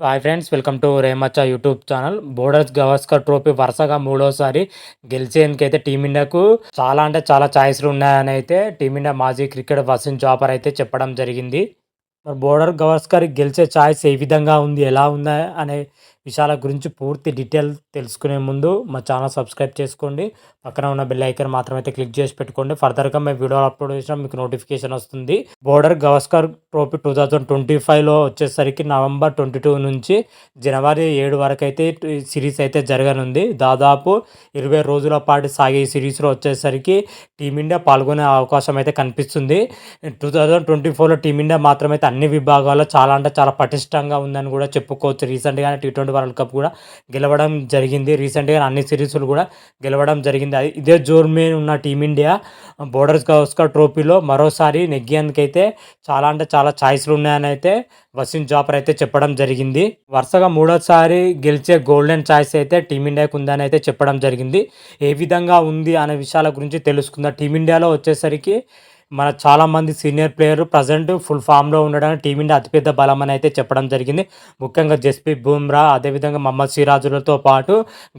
Hi friends welcome to రేమచ్చ YouTube channel Borders Gavaskar trophy వరుసగా మూడోసారి గెలిచేందుకైతే టీమిండియాకు చాలా అంటే చాలా ఛాయిస్లు ఉన్నాయని అయితే టీమిండియా మాజీ క్రికెట్ వసీం జాపర్ అయితే చెప్పడం జరిగింది. మరి బోర్డర్ గవాస్కర్ గెలిచే ఛాయిస్ ఏ విధంగా ఉంది ఎలా ఉందా అనే విషయాల గురించి పూర్తి డీటెయిల్ తెలుసుకునే ముందు మా ఛానల్ సబ్స్క్రైబ్ చేసుకోండి. పక్కన ఉన్న బెల్ ఐకన్ మాత్రం అయితే క్లిక్ చేసి పెట్టుకోండి. ఫర్దర్గా మేము వీడియో అప్లోడ్ చేసినా మీకు నోటిఫికేషన్ వస్తుంది. Border Gavaskar trophy two thousand twenty ఫైవ్లో వచ్చేసరికి నవంబర్ ట్వంటీ టూ నుంచి జనవరి ఏడు వరకు అయితే సిరీస్ అయితే జరగనుంది. దాదాపు ఇరవై రోజుల పాటు సాగే ఈ సిరీస్లో వచ్చేసరికి టీమిండియా పాల్గొనే అవకాశం అయితే కనిపిస్తుంది. టూ థౌజండ్ ట్వంటీ ఫోర్లో టీమిండియా మాత్రమైతే అన్ని విభాగాల్లో చాలా అంటే చాలా పటిష్టంగా ఉందని కూడా చెప్పుకోవచ్చు. రీసెంట్గానే టీ ట్వంటీ వరల్డ్ కప్ కూడా గెలవడం జరిగింది. రీసెంట్గా అన్ని సిరీస్లు కూడా గెలవడం జరిగింది. అది- ఇదే జోర్ మీద ఉన్న టీమిండియా బోర్డర్స్ గవస్కర్ ట్రోఫీలో మరోసారి నెగ్గేందుకైతే చాలా అంటే చాలా ఛాయిస్లు ఉన్నాయని అయితే వసీం జాఫర్ అయితే చెప్పడం జరిగింది. వరుసగా మూడోసారి గెలిచే గోల్డెన్ ఛాయిస్ అయితే టీమిండియాకు ఉందని అయితే చెప్పడం జరిగింది. ఏ విధంగా ఉంది అనే విషయాల గురించి తెలుసుకుందాం. టీమిండియాలో వచ్చేసరికి మన చాలామంది సీనియర్ ప్లేయర్ ప్రజెంట్ ఫుల్ ఫామ్లో ఉండడానికి టీమిండియా అతిపెద్ద బలం అని అయితే చెప్పడం జరిగింది. ముఖ్యంగా జస్ప్రీత్ బుమ్రా అదేవిధంగా మహమ్మద్ సిరాజులతో పాటు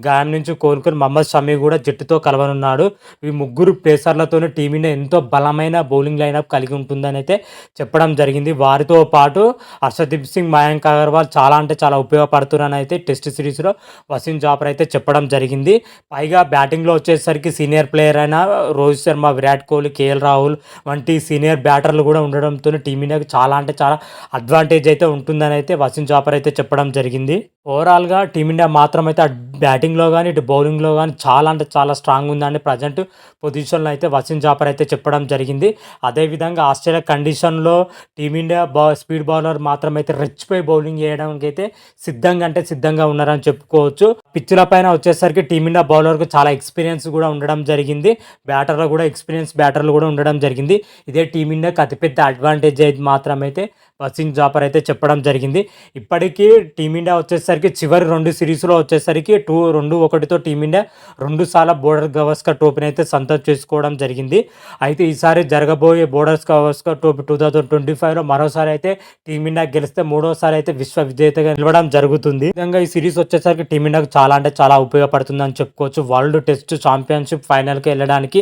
గాయం నుంచి కోలుకుని మహమ్మద్ షమీ కూడా జట్టుతో కలవనున్నాడు. ఈ ముగ్గురు పేసర్లతోనే టీమిండియా ఎంతో బలమైన బౌలింగ్ లైనప్ కలిగి ఉంటుందని అయితే చెప్పడం జరిగింది. వారితో పాటు హర్షదీప్ సింగ్ మయాంక్ అగర్వాల్ చాలా అంటే చాలా ఉపయోగపడుతున్నారని అయితే టెస్ట్ సిరీస్లో వసీం జాఫర్ అయితే చెప్పడం జరిగింది. పైగా బ్యాటింగ్లో వచ్చేసరికి సీనియర్ ప్లేయర్ అయిన రోహిత్ శర్మ విరాట్ కోహ్లీ కేఎల్ రాహుల్ వంటి సీనియర్ బ్యాటర్లు కూడా ఉండడంతో టీమిండియాకి చాలా అంటే చాలా అడ్వాంటేజ్ అయితే ఉంటుందని అయితే వసీం జాపర్ అయితే చెప్పడం జరిగింది. ఓవరాల్గా టీమిండియా మాత్రం అయితే బ్యాటింగ్లో కానీ ఇటు బౌలింగ్లో కానీ చాలా అంటే చాలా స్ట్రాంగ్ ఉందని ప్రజెంట్ పొజిషన్లో అయితే వసిన్ జాపర్ అయితే చెప్పడం జరిగింది. అదేవిధంగా ఆస్ట్రేలియా కండిషన్లో టీమిండియా బా స్పీడ్ బౌలర్ మాత్రం అయితే రెచ్చిపోయి బౌలింగ్ చేయడానికి అయితే సిద్ధంగా అంటే సిద్ధంగా ఉన్నారని చెప్పుకోవచ్చు. పిచ్చుల పైన వచ్చేసరికి టీమిండియా బౌలర్కు చాలా ఎక్స్పీరియన్స్ కూడా ఉండడం జరిగింది. బ్యాటర్లో కూడా ఎక్స్పీరియన్స్ బ్యాటర్లు కూడా ఉండడం జరిగింది. ఇదే టీమిండియాకి అతిపెద్ద అడ్వాంటేజ్ అయితే మాత్రమైతే వసీం జాఫర్ అయితే చెప్పడం జరిగింది. ఇప్పటికీ టీమిండియా వచ్చేసరికి చివరి రెండు సిరీస్లో వచ్చేసరికి టూ రెండు ఒకటితో టీమిండియా రెండు సార్లు బోర్డర్ గవస్కర్ ట్రోఫీని అయితే సొంతం చేసుకోవడం జరిగింది. అయితే ఈసారి జరగబోయే Borders Gavaskar trophy two thousand twenty ఫైవ్లో మరోసారి అయితే టీమిండియా గెలిస్తే మూడోసారి అయితే విశ్వ విజేతగా నిలవడం జరుగుతుంది. విధంగా ఈ సిరీస్ వచ్చేసరికి టీమిండియాకు చాలా అంటే చాలా ఉపయోగపడుతుంది అని చెప్పుకోవచ్చు. వరల్డ్ టెస్ట్ ఛాంపియన్షిప్ ఫైనల్కి వెళ్ళడానికి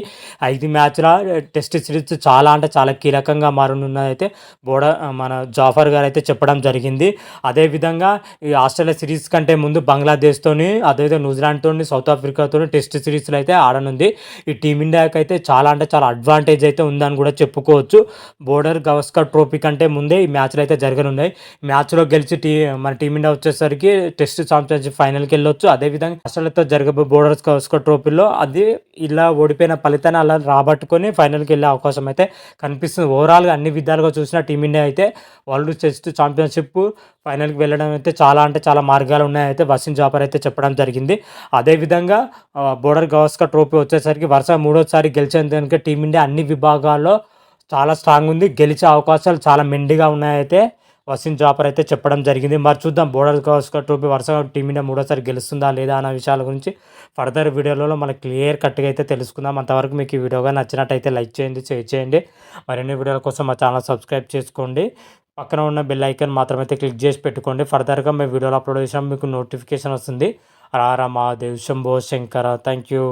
ఐదు మ్యాచ్ల టెస్ట్ సిరీస్ చాలా అంటే చాలా కీలకంగా మారనున్నది అయితే మన జాఫర్ గారు అయితే చెప్పడం జరిగింది. అదేవిధంగా ఈ ఆస్ట్రేలియా సిరీస్ కంటే ముందు బంగ్లాదేశ్తోని అదేవిధంగా న్యూజిలాండ్తోని సౌత్ ఆఫ్రికాతో టెస్ట్ సిరీస్లో అయితే ఆడనుంది. ఈ టీమిండియాకి అయితే చాలా అంటే చాలా అడ్వాంటేజ్ అయితే ఉందని కూడా చెప్పుకోవచ్చు. బోర్డర్ గవస్కర్ ట్రోఫీ కంటే ముందే ఈ మ్యాచ్లు అయితే జరగనున్నాయి. మ్యాచ్లో గెలిచి టీ మన టీమిండియా వచ్చేసరికి టెస్ట్ ఛాంపియన్షిప్ ఫైనల్కి వెళ్ళొచ్చు. అదేవిధంగా ఆస్ట్రేలియాతో జరగబోయే బోర్డర్ గవస్కర్ ట్రోఫీలో అది ఇలా ఓడిపోయిన ఫలితాన్ని అలా రాబట్టుకొని ఫైనల్కి వెళ్ళే అవకాశం అయితే కనిపిస్తుంది. ఓవరాల్గా అన్ని విధాలుగా చూసిన టీమిండియా అయితే వరల్డ్ చెస్ ఛాంపియన్షిప్ ఫైనల్కి వెళ్ళడం అయితే చాలా అంటే చాలా మార్గాలు ఉన్నాయైతే వసిన్ జాపర్ అయితే చెప్పడం జరిగింది. అదేవిధంగా బోర్డర్ గవస్కర్ ట్రోఫీ వచ్చేసరికి వరుస మూడోసారి గెలిచేందుకు టీమిండియా అన్ని విభాగాల్లో చాలా స్ట్రాంగ్ ఉంది. గెలిచే అవకాశాలు చాలా మెండిగా ఉన్నాయైతే వసీం జాఫర్ అయితే చెప్పడం జరిగింది. మరి చూద్దాం బోర్డర్ గవస్కర్ ట్రోఫీ వరుసగా టీమిండియా మూడోసారి గెలుస్తుందా లేదా అన్న విషయాల గురించి ఫర్దర్ వీడియోలలో మనకి క్లియర్ కట్గా అయితే తెలుసుకుందాం. అంతవరకు మీకు ఈ వీడియోగా నచ్చినట్టయితే లైక్ చేయండి షేర్ చేయండి. మరిన్ని వీడియోల కోసం మా ఛానల్ సబ్స్క్రైబ్ చేసుకోండి. పక్కన ఉన్న బెల్ ఐకాన్ మాత్రమైతే క్లిక్ చేసి పెట్టుకోండి. ఫర్దర్గా మేము వీడియోలో అప్లోడ్ చేసినా మీకు నోటిఫికేషన్ వస్తుంది. రారా మహాదేవ్ శంభో శంకర థ్యాంక్ యూ.